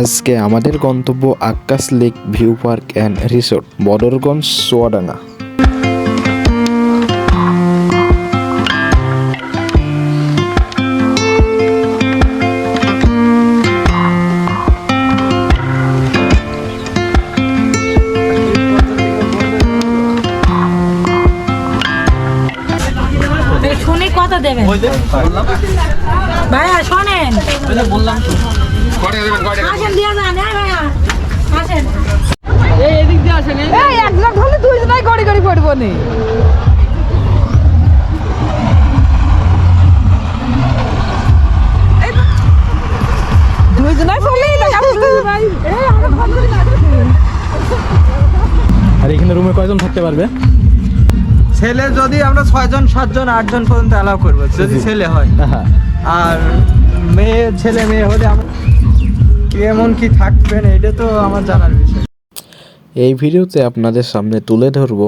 আজকে আমাদের গন্তব্য Akash lake view park and resort Badarganj Soyadanga ভাইয়া শোনেন। আসেন ভাইয়া আসেন এই একজন হলে দুইজনাই গড়ি গড়ি পড়ব নি। দুইজনাই না আর এখানে রুমে কয়জন থাকতে পারবে? ছেলে যদি আমরা ছয়জন সাতজন আটজন পর্যন্ত অ্যালাউ করব যদি ছেলে হয়। আর মেয়ে ছেলে মেয়ে হলে আমরা কেমন কি থাকবেন, এটা তো আমার জানার বিষয়। এই ভিডিওতে আপনাদের সামনে তুলে ধরব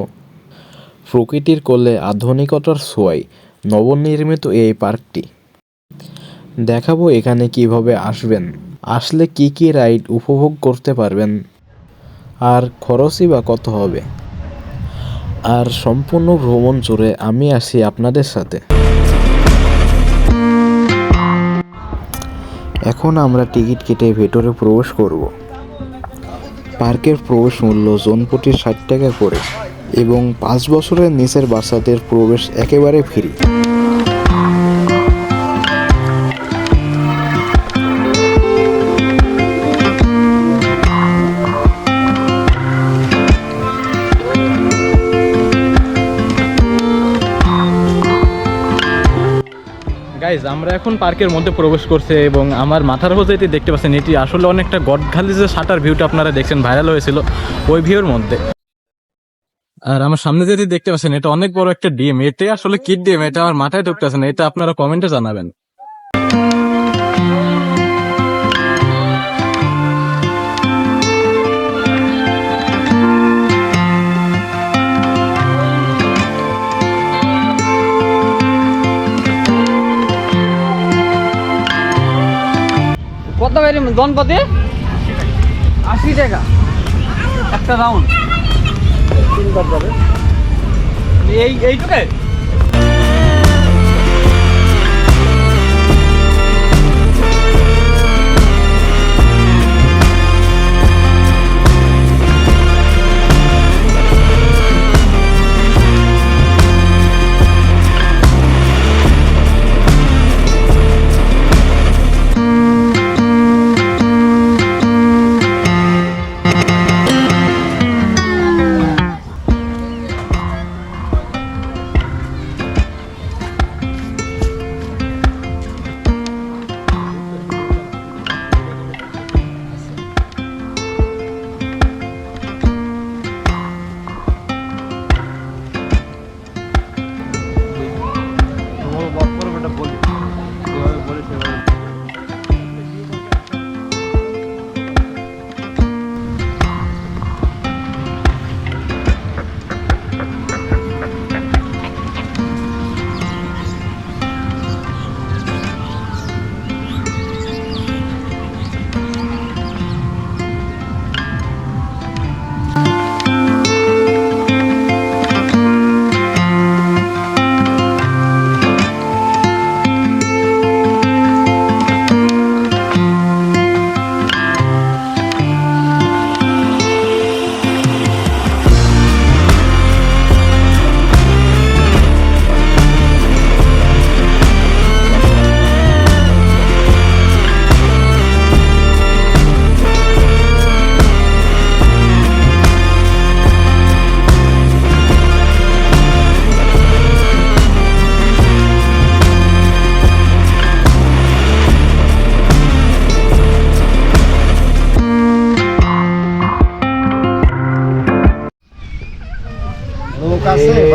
প্রকৃতির কোলে আধুনিকতার ছোঁয়ায় নবনির্মিত এই পার্কটি। দেখাবো এখানে কীভাবে আসবেন, আসলে কি কি রাইড উপভোগ করতে পারবেন, আর খরচই বা কত হবে। আর সম্পূর্ণ ভ্রমণ জুড়ে আমি আসি আপনাদের সাথে। এখন আমরা টিকিট কেটে ভেতরে প্রবেশ করব। পার্কের প্রবেশ মূল্য জনপ্রতি ষাট টাকা করে এবং পাঁচ বছরের নিচের বাচ্চাদের প্রবেশ একেবারে ফ্রি। গাইজ আমরা এখন পার্কের মধ্যে প্রবেশ করছে এবং আমার মাথার উপর যেটি দেখতে পাচ্ছেন, এটি আসলে অনেকটা গডখালি যে শাটার ভিউটা আপনারা দেখছেন ভাইরাল হয়েছিল ওই ভিউর মধ্যে। আর আমার সামনে যেটি দেখতে পাচ্ছেন, এটা অনেক বড় একটা ডিম। এটাই আসলে কি ডিম? এটা আমার মাথায় ঢুকতেছে না, এটা আপনারা কমেন্টে জানাবেন। গাড়ি গণপতি আশি টাকা। একটা রাউন্ড তিনবার যাবে। এই এইটুকে?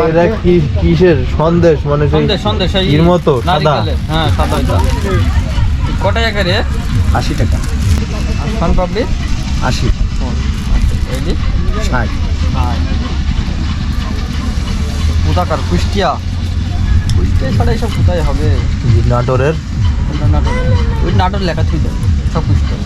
এটা কি কিসের সন্দেশ? মানে সেই সন্দেশ সন্দেশ এর মতো সাদা? হ্যাঁ সাদা এটা কত টাকা রে? আশি টাকা। খান পাবলি? আশি। এই যে? ষাট। হ্যাঁ কোথাকার? কুষ্টিয়া? কুষ্টিয়া ছাড়া এসব কোথায় হবে? নাটোরের? নাটোর ওই নাটোর লেখা থুই দেয় সব কুষ্টিয়া।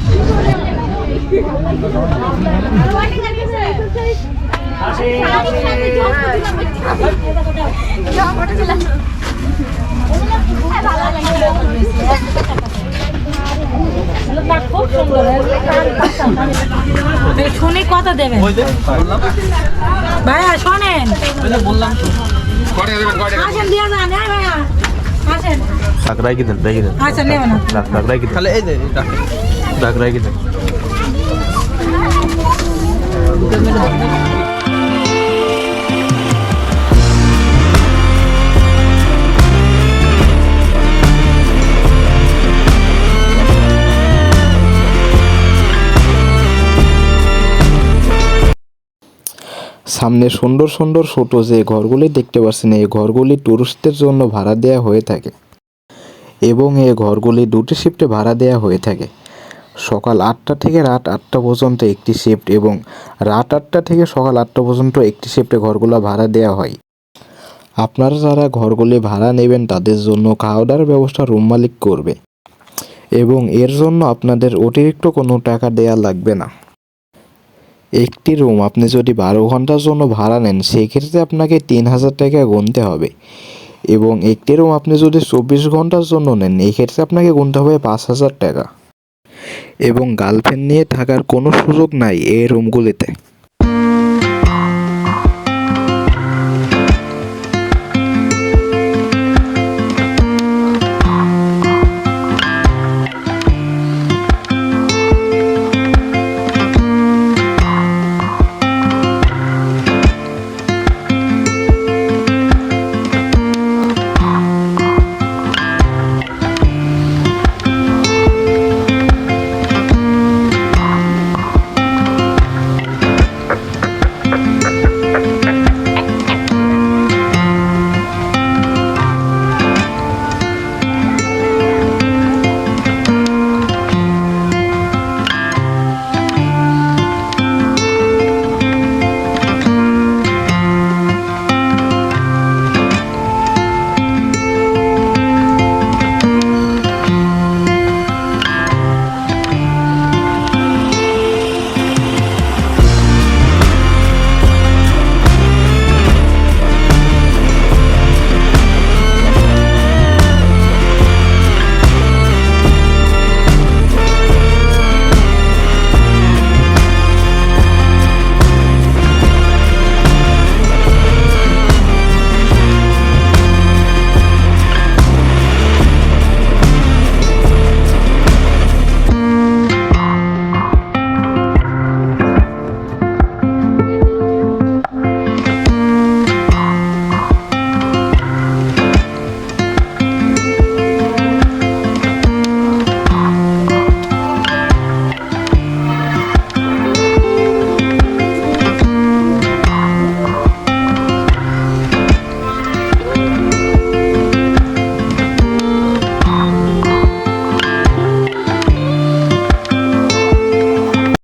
শুনে কত দেবেন ভাইয়া শোনেন। আসেন দিয়ে যান ভাইয়া। আসেন। রাখ রাখি দেন রাখি দেন। আচ্ছা নেবে না। রাখ রাখ রাখি দেন। তাহলে এই রাখে। রাখি দেন। সামনে সুন্দর সুন্দর ছোট যে ঘরগুলি দেখতে পাচ্ছেন, এই ঘরগুলি টুরিস্টদের জন্য ভাড়া দেওয়া হয়ে থাকে এবং এই ঘরগুলি দুটি শিফটে ভাড়া দেওয়া হয়ে থাকে। সকাল আটটা থেকে রাত আটটা পর্যন্ত একটি শিফট এবং রাত আটটা থেকে সকাল আটটা পর্যন্ত একটি শিফটে ঘরগুলো ভাড়া দেওয়া হয়। আপনারা যারা ঘরগুলি ভাড়া নেবেন, তাদের জন্য খাওয়া দাওয়ার ব্যবস্থা রুম মালিক করবে এবং এর জন্য আপনাদের অতিরিক্ত কোনো টাকা দেয়া লাগবে না। একটি রুম আপনি যদি বারো ঘণ্টার জন্য ভাড়া নেন, সেক্ষেত্রে আপনাকে তিন হাজার টাকা গুনতে হবে। এবং একটি রুম আপনি যদি চব্বিশ ঘণ্টার জন্য নেন, এক্ষেত্রে আপনাকে গুনতে হবে পাঁচ হাজার টাকা। এবং গার্লফ্রেন্ড নিয়ে থাকার কোনো সুযোগ নাই এই রুমগুলিতে